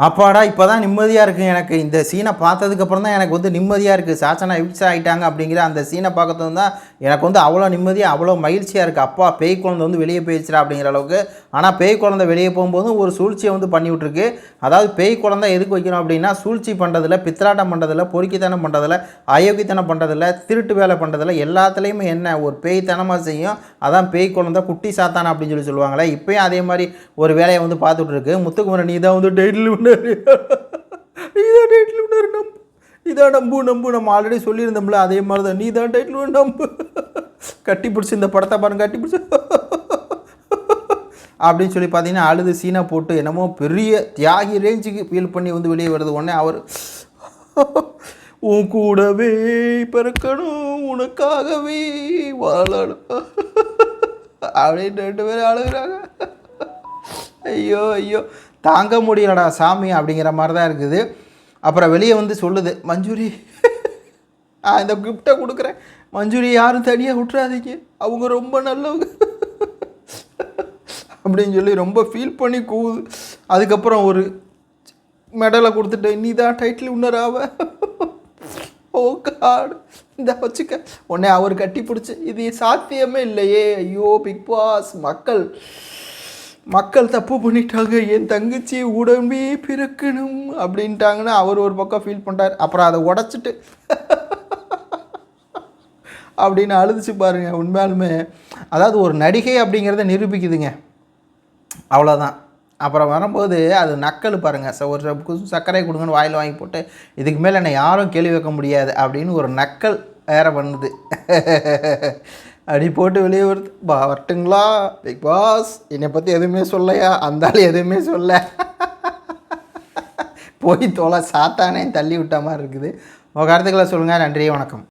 அப்பாடா இப்போ தான் நிம்மதியாக இருக்குது எனக்கு இந்த சீனை பார்த்ததுக்கப்புறம் தான் எனக்கு வந்து நிம்மதியாக இருக்குது சாச்சனா எவிக்ஸ் ஆகிட்டாங்க அப்படிங்கிற அந்த சீனை பார்க்கறது தான் எனக்கு வந்து அவ்வளோ நிம்மதியாக அவ்வளோ மகிழ்ச்சியாக இருக்குது அப்பா பேய் குழந்தை வந்து வெளியே போயிடுச்சுரா அப்படிங்கிற அளவுக்கு. ஆனால் பேய் குழந்தை வெளியே போகும்போது ஒரு சூழ்ச்சியை வந்து பண்ணி விட்ருக்கு அதாவது பேய் குழந்தை எதுக்கு வைக்கணும் அப்படின்னா சூழ்ச்சி பண்ணுறதில் பித்திராட்டம் பண்ணுறதில் பொறுக்கித்தனம் பண்ணுறதில் அயோக்கித்தனம் பண்ணுறதில்ல திருட்டு வேலை பண்ணுறதில் எல்லாத்துலேயுமே என்ன ஒரு பேய்த்தனமாக செய்யும். அதான் பேய் குழந்தை குட்டி சாத்தானா அப்படின்னு சொல்லி சொல்லுவாங்களே. இப்போயும் அதே மாதிரி ஒரு வேலையை வந்து பார்த்துட்ருக்கு முத்துக்குமரன் நீ தான் வந்து டெய்லி பண்ணாரு நீதான் டைட்டில் பண்ணாரு நம்பு. இதான் நம்பு நம்பு. நம்ம ஆல்ரெடி சொல்லியிருந்தோம்ல அதே மாதிரி தான் நீ தான் டைட்டில் நம்பு. கட்டி பிடிச்சி இந்த படத்தை பாருங்க கட்டி பிடிச்சி. அப்படின்னு சொல்லி பார்த்தீங்கன்னா அழுது சீனா போட்டு என்னமோ பெரிய தியாகி ரேஞ்சுக்கு ஃபீல் பண்ணி வந்து வெளியே வருது. உடனே அவர் உன் கூடவே பிறக்கணும் உனக்காகவே வாழணும். அப்படின்னு ரெண்டு பேரும் அழுகுறாங்க. ஐயோ ஐயோ. தாங்க முடியலடா சாமி அப்படிங்கிற மாதிரி தான் இருக்குது. அப்புறம் வெளியே வந்து சொல்லுது மஞ்சுரி ஆ இந்த கிஃப்டை கொடுக்குறேன். மஞ்சுரி யாரும் தனியாக விட்றாதீங்க அவங்க ரொம்ப நல்லவங்க. அப்படின்னு சொல்லி ரொம்ப ஃபீல் பண்ணி கூவுது. அதுக்கப்புறம் ஒரு மெடலை கொடுத்துட்டு நீ தான் டைட்டில் உன்னராவ ஓ காடு இந்த வச்சுக்க. உடனே அவர் கட்டி பிடிச்சி இது சாத்தியமே இல்லையே. ஐயோ பிக் பாஸ் மக்கள். மக்கள் தப்பு பண்ணிட்டாங்க என் தங்கச்சி உடம்பே பிறக்கணும் அப்படின்ட்டாங்கன்னா அவர் ஒரு பக்கம் ஃபீல் பண்ணுறார் அப்புறம் அதை உடச்சிட்டு அப்படின்னு அழுதுச்சு பாருங்க உண்மையாலுமே. அதாவது ஒரு நடிகை அப்படிங்கிறத நிரூபிக்குதுங்க. அவ்வளோதான் அப்புறம் வரும்போது அது நக்கல் பாருங்கள் ச ஒரு கு- சர்க்கரை கொடுங்கன்னு வாயில் வாங்கி போட்டு இதுக்கு மேலே என்னை யாரும் கேள்வி வைக்க முடியாது அப்படின்னு ஒரு நக்கல் வேற பண்ணுது. அடி போட்டு வெளியே வருது. பா வரட்டுங்களா? பிக் பாஸ் என்னை பற்றி எதுவுமே சொல்லையா அந்த ஆள் எதுவுமே சொல்ல. போய் தோலை சாத்தானே தள்ளி விட்ட மாதிரி இருக்குது. உங்கள் கருத்துக்களை சொல்லுங்கள் நன்றி வணக்கம்.